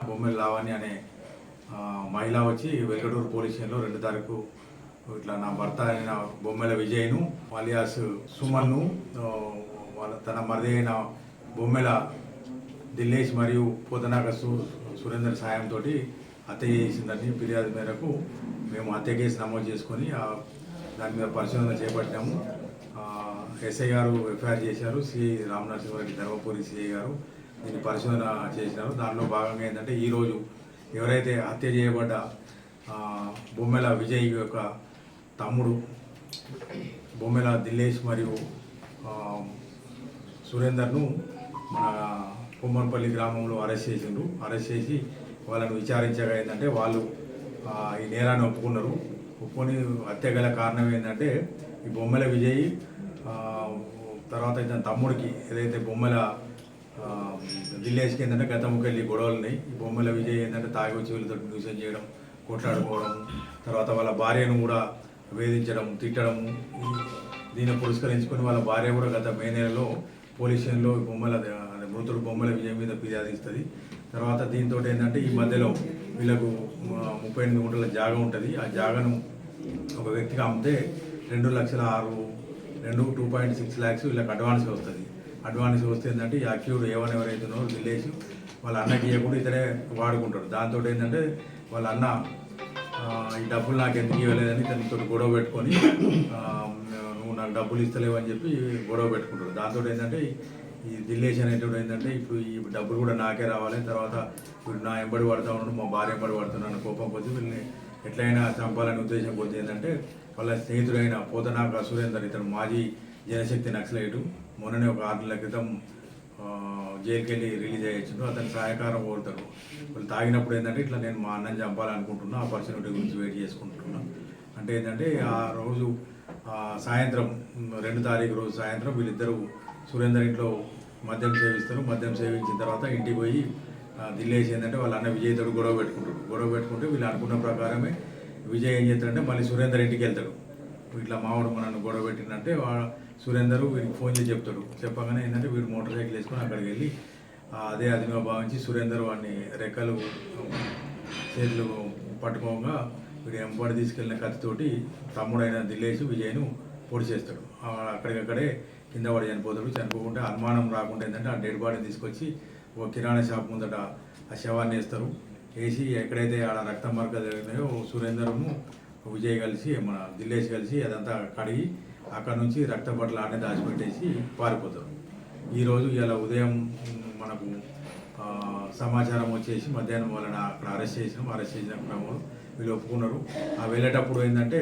బొమ్మెల లావణ్య అనే మహిళ వచ్చి వెంకటూరు పోలీస్ స్టేషన్లో రెండు తారీఖు ఇట్లా నా భర్త అయిన బొమ్మెల విజయ్ను అలియాస్ సుమన్ను వాళ్ళ తన మరిది అయిన బొమ్మెల దిల్లేష్ మరియు పోతనాక సు సురేందర్ సాయంతో హత్య చేసిందని ఫిర్యాదు మేరకు మేము హత్య కేసు నమోదు చేసుకొని దాని మీద పరిశోధన చేపట్టాము. ఎస్ఐ గారు ఎఫ్ఐఆర్ చేశారు. సిఐ రామనరసింహారెడ్డి ధర్మపురి సిఐ గారు దీన్ని పరిశోధన చేసినారు దానిలో భాగంగా ఏంటంటే ఈరోజు ఎవరైతే హత్య చేయబడ్డ బొమ్మెల విజయ్ యొక్క తమ్ముడు బొమ్మెల దిల్లేష్ మరియు సురేందర్ను మన కుమ్మన్పల్లి గ్రామంలో అరెస్ట్ చేసిండు. అరెస్ట్ చేసి వాళ్ళను విచారించగా ఏంటంటే వాళ్ళు ఈ నేరాన్ని ఒప్పుకున్నారు. ఒప్పుకొని హత్య గల కారణం ఏంటంటే ఈ బొమ్మల విజయ్ తర్వాత ఇతని తమ్ముడికి ఏదైతే బొమ్మల విలేజ్కి దిల్లేష్కి ఏంటంటే గతంకి వెళ్ళి గొడవలు ఉన్నాయి ఈ బొమ్మల విజయ్ ఏంటంటే తాగి వచ్చి వీళ్ళతో న్యూసెన్ చేయడం కొట్లాడుకోవడం తర్వాత వాళ్ళ భార్యను కూడా వేధించడం తిట్టడం దీన్ని పురస్కరించుకొని వాళ్ళ భార్య కూడా గత మే నెలలో పోలీస్ స్టేషన్లో ఈ బొమ్మల మృతుడు బొమ్మల విజయం మీద ఫిర్యాదు ఇస్తుంది. తర్వాత దీంతో ఏంటంటే ఈ మధ్యలో వీళ్ళకు ముప్పై ఎనిమిది గుంటల జాగా ఉంటుంది. ఆ జాగాను ఒక వ్యక్తికి అమ్మితే రెండు లక్షల ఆరు రెండు టూ పాయింట్ సిక్స్ ల్యాక్స్ వీళ్ళకి అడ్వాన్స్ వస్తుంది. అడ్వాన్స్ వస్తే ఏంటంటే ఈ అక్యూడ్ ఏమని ఎవరైతున్నారో విలేజ్ వాళ్ళ అన్నకి ఇవ్వకుండా ఇతనే వాడుకుంటాడు. దాంతో ఏంటంటే వాళ్ళ అన్న ఈ డబ్బులు నాకు ఎందుకు ఇవ్వలేదని తనతో గొడవ పెట్టుకొని నువ్వు నాకు డబ్బులు ఇస్తలేవు అని చెప్పి గొడవ పెట్టుకుంటాడు. దాంతో ఏంటంటే ఈ దిల్లేష్ అనేటువంటి ఏంటంటే ఇప్పుడు ఈ డబ్బులు కూడా నాకే రావాలి తర్వాత ఇప్పుడు నా ఎంబడి పడతా ఉన్నాడు మా భార్య ఎంబడి పడుతున్నాను కోపం కొద్ది వీళ్ళని ఎట్లయినా చంపాలనే ఉద్దేశం కొద్ది ఏంటంటే వాళ్ళ స్నేహితుడైన పోతనాక సురేందర్ ఇతను మాజీ జనశక్తి నక్సలైటు మొన్ననే ఒక ఆరు నెలల క్రితం ఆ, జైలుకి వెళ్ళి రిలీజ్ అయ్యొచ్చు అతని సహాయకారం కోరుతారు. వాళ్ళు తాగినప్పుడు ఏంటంటే ఇట్లా నేను మా అన్నని చంపాలనుకుంటున్నా ఆపర్చునిటీ గురించి వెయిట్ చేసుకుంటున్నాను అంటే ఏంటంటే ఆ రోజు సాయంత్రం రెండు తారీఖు రోజు సాయంత్రం వీళ్ళిద్దరూ సురేందర్ ఇంట్లో మద్యం సేవిస్తారు. మద్యం సేవించిన తర్వాత ఇంటికి పోయి దిల్లేసి ఏంటంటే వాళ్ళ అన్న విజయ్తోడు గొడవ పెట్టుకుంటాడు. గొడవ పెట్టుకుంటే వీళ్ళు అనుకున్న ప్రకారమే విజయ్ ఏం చేస్తాడంటే మళ్ళీ సురేందర్ ఇంటికి వెళ్తాడు. ఇట్లా మావాడు మనల్ని గొడవ పెట్టిందంటే వా సురేందర్ వీడికి ఫోన్ చేసి చెప్తాడు. చెప్పగానే ఏంటంటే వీడు మోటార్ సైకిల్ వేసుకొని అక్కడికి వెళ్ళి అదే అదిగా భావించి సురేందర్ వాడిని రెక్కలు చేతులు పట్టుకోగా వీడు వెంబడి తీసుకెళ్ళిన కత్తితోటి తమ్ముడైన దిల్లేసి విజయ్ను పొడి చేస్తాడు. అక్కడికక్కడే కింద వాడు చనిపోతాడు. చనిపోకుంటే అనుమానం రాకుండా ఏంటంటే ఆ డెడ్ బాడీని తీసుకొచ్చి ఒక కిరాణా షాప్ ముందట ఆ శవాన్ని వేస్తారు. వేసి ఎక్కడైతే ఆడ రక్త మార్గం జరిగినాయో సురేందర్ను విజయ్ కలిసి మన దిల్లేష్ కలిసి అదంతా కడిగి అక్కడ నుంచి రక్త బట్టలు ఆడనే దాచిపెట్టేసి పారిపోతారు. ఈరోజు ఇలా ఉదయం మనకు సమాచారం వచ్చేసి మధ్యాహ్నం వాళ్ళని అక్కడ అరెస్ట్ చేసినాం. అరెస్ట్ చేసిన క్రమంలో వీళ్ళు ఒప్పుకున్నారు. ఆ వెళ్ళేటప్పుడు ఏంటంటే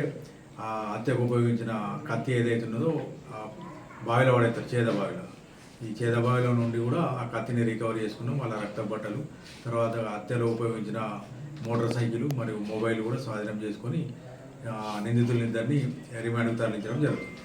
ఆ హత్యకు ఉపయోగించిన కత్తి ఏదైతే ఉన్నదో ఆ బావిలో పడేస్తారు చేద బావిలో. ఈ చేద బావిలో నుండి కూడా ఆ కత్తిని రికవర్ చేసుకున్నాం వాళ్ళ రక్త బట్టలు. తర్వాత హత్యలో ఉపయోగించిన మోటార్ సైకిల్ మరియు మొబైల్ కూడా స్వాధీనం చేసుకొని నిందితులందరినీ నిందితులిద్దరిని రిమాండ్కు తరలించడం జరుగుతుంది.